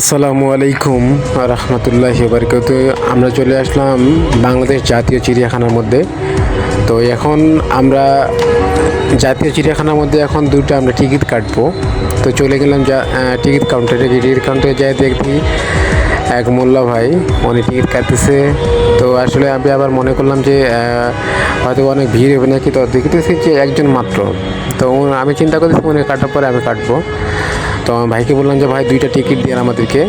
আসসালামু আলাইকুম রহমতুল্লাহ বারকাত। আমরা চলে আসলাম বাংলাদেশ জাতীয় চিড়িয়াখানার মধ্যে। তো এখন আমরা জাতীয় চিড়িয়াখানার মধ্যে এখন দুটো আমরা টিকিট কাটবো। তো চলে গেলাম যা টিকিট কাউন্টারে। টিকিট কাউন্টারে যাই দেখি এক মোল্লা ভাই, উনি টিকিট কাটতেছে। তো আসলে আমি আবার মনে করলাম যে হয়তো অনেক ভিড় হবে নাকি, তো দেখতেছি যে একজন মাত্র। তো আমি চিন্তা করতেছি মনে কাটার পরে আমি কাটবো। তো আমি ভাইকে বললাম যে, ভাই, দুইটা টিকিট দিন আমাদেরকে।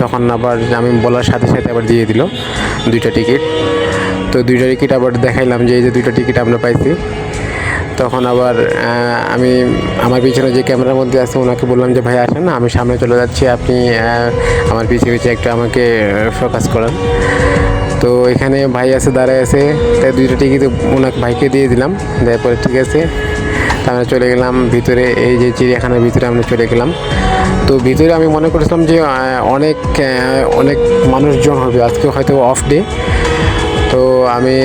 তখন আবার আমি বলার সাথে সাথে আবার দিয়ে দিল দুইটা টিকিট তো দুইটা টিকিট আবার দেখাইলাম যে, এই যে দুইটা টিকিট আমরা পাইছি। তখন আবার আমি, আমার পিছনে যে ক্যামেরার মধ্যে আছে, ওনাকে বললাম যে, ভাই, আসেন না, আমি সামনে চলে যাচ্ছি। আপনি আমার পিছিয়ে পিছিয়ে একটু আমাকে ফোকাস করান। তো এখানে ভাই আছে, দাঁড়ায় আছে। তাই দুইটা টিকিট ওনাকে, ভাইকে দিয়ে দিলাম। দেওয়ার পরে ঠিক আছে। তা আমরা চলে গেলাম ভিতরে, এই যে চিড়িয়াখানার ভিতরে আমরা চলে গেলাম। তো ভিতরে আমি মনে করেছিলাম যে অনেক অনেক মানুষজন হবে, আজকে হয়তো অফ ডে তো আমি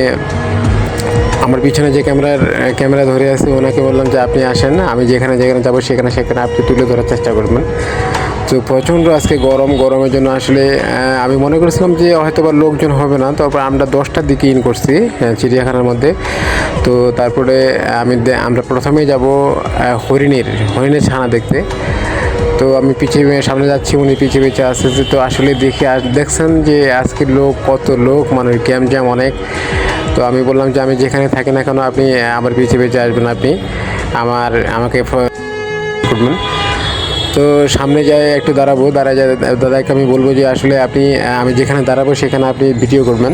আমার পিছনে যে ক্যামেরার, ক্যামেরা ধরে আছে, ওনাকে বললাম যে, আপনি আসেন না, আমি যেখানে যেখানে যাব, সেখানে সেখানে আপনি তুলে ধরার চেষ্টা করবেন। তো প্রচণ্ড আজকে গরম, গরমের জন্য আসলে আমি মনে করেছিলাম যে হয়তো বা লোকজন হবে না। তারপর আমরা দশটার দিকে ইন করছি চিড়িয়াখানার মধ্যে। তো তারপরে আমি আমরা প্রথমেই যাব হরিণের হরিণের ছানা দেখতে। তো আমি পিছিয়ে সামনে যাচ্ছি, উনি পিছিয়ে পিছিয়ে আসতেছে তো আসলে দেখে দেখছেন যে আজকে লোক কত লোক মানে ক্যাম জ্যাম অনেক। তো আমি বললাম যে আমি যেখানে থাকি না কেন, আপনি আমার পিছিয়ে পিছিয়ে আসবেন আপনি। আমার, আমাকে তো সামনে যাই একটু দাঁড়াবো, দাঁড়ায় যায় দাদাকে আমি বলব যে আসলে আপনি, আমি যেখানে দাঁড়াবো সেখানে আপনি ভিডিও করবেন।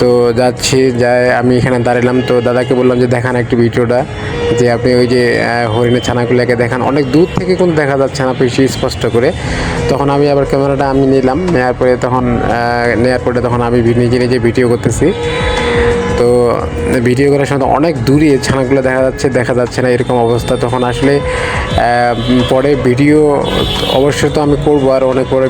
তো যাচ্ছি, যায় আমি এখানে দাঁড়ালাম, তো দাদাকে বললাম যে দেখান একটু ভিডিওটা, যে আপনি ওই যে হরিণের ছানাগুলোকে দেখান। অনেক দূর থেকে কিন্তু দেখা যাচ্ছে না বেশি স্পষ্ট করে। তখন আমি আবার ক্যামেরাটা আমি নিলাম নেওয়ার পরে তখন নেওয়ার পরে তখন আমি নিজে নিজে ভিডিও করতেছি। তো ভিডিও করার সময় অনেক দূরে ছানাগুলো দেখা যাচ্ছে দেখা যাচ্ছে না এরকম অবস্থা। তখন আসলে পরে ভিডিও অবশ্যই তো আমি করব, আর অনেক পরে